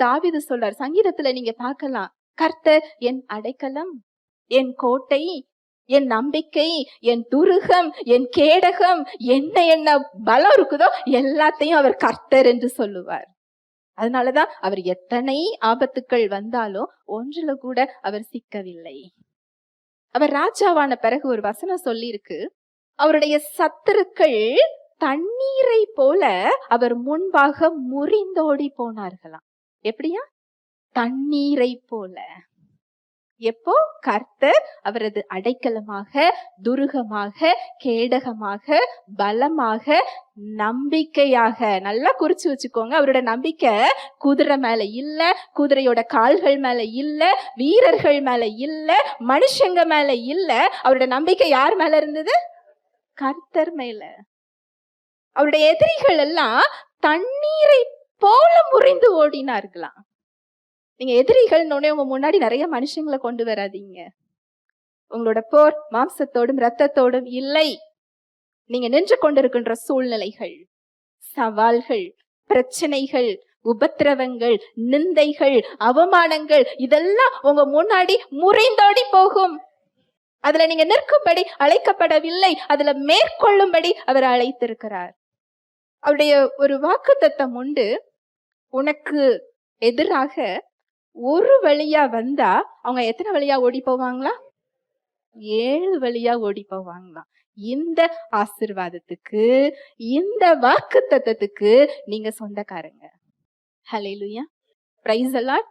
தாவிது சொல்றார் சங்கீதத்துல நீங்க பார்க்கலாம். கர்த்தர் என் அடைக்கலம் என் கோட்டை என் நம்பிக்கை என் துருகம் என் கேடகம் என்ன என்ன பலம் இருக்குதோ எல்லாத்தையும் அவர் கர்த்தர் என்று சொல்லுவார். அதனாலதான் அவர் எத்தனை ஆபத்துக்கள் வந்தாலும் ஒன்றுல கூட அவர் சிக்கவில்லை. அவர் ராஜாவான பிறகு ஒரு வசனம் சொல்லியிருக்கு. அவருடைய சத்துருக்கள் தண்ணீரை போல அவர் முன்பாக முறிந்தோடி போனார்களாம். எப்படியா? தண்ணீரை போல. எப்போ? கர்த்தர் அவரது அடைக்கலமாக துருகமாக கேடகமாக பலமாக நம்பிக்கையாக நல்லா குறிச்சு வச்சுக்கோங்க. அவரோட நம்பிக்கை குதிரை மேல இல்ல குதிரையோட கால்கள் மேல இல்ல வீரர்கள் மேல இல்ல மனுஷங்க மேல இல்ல. அவரோட நம்பிக்கை யார் மேல இருந்தது? கர்த்தர் மேல. அவருடைய எதிரிகள் எல்லாம் தண்ணீரை போல முறிந்து ஓடினார்களாம் நீங்க எதிரிகள் உங்க முன்னாடி நிறைய மனுஷங்களை கொண்டு வராதீங்க. உங்களோட போர் மாம்சத்தோடும் ரத்தத்தோடும் இல்லை. நீங்க நின்று கொண்டிருக்கின்ற சூழ்நிலைகள் சவால்கள் பிரச்சனைகள் உபத்திரவங்கள் நிந்தைகள் அவமானங்கள் இதெல்லாம் உங்க முன்னாடி முறைந்தோடி போகும். அதுல நீங்க நிற்கும்படி அழைக்கப்படவில்லை. அதுல மேற்கொள்ளும்படி அவர் அழைத்திருக்கிறார். அவருடைய ஒரு வாக்கு தத்தம் உண்டு. உனக்கு எதிராக ஒரு வழியா வந்தா அவங்க எத்தனை வழியா ஓடி போவாங்களா? ஏழு வழியா ஓடி போவாங்களாம் இந்த ஆசிர்வாதத்துக்கு இந்த வாக்கு தத்தத்துக்கு நீங்க சொந்தக்காரங்க. ஹலே லுயா பிரைஸ் அலாட்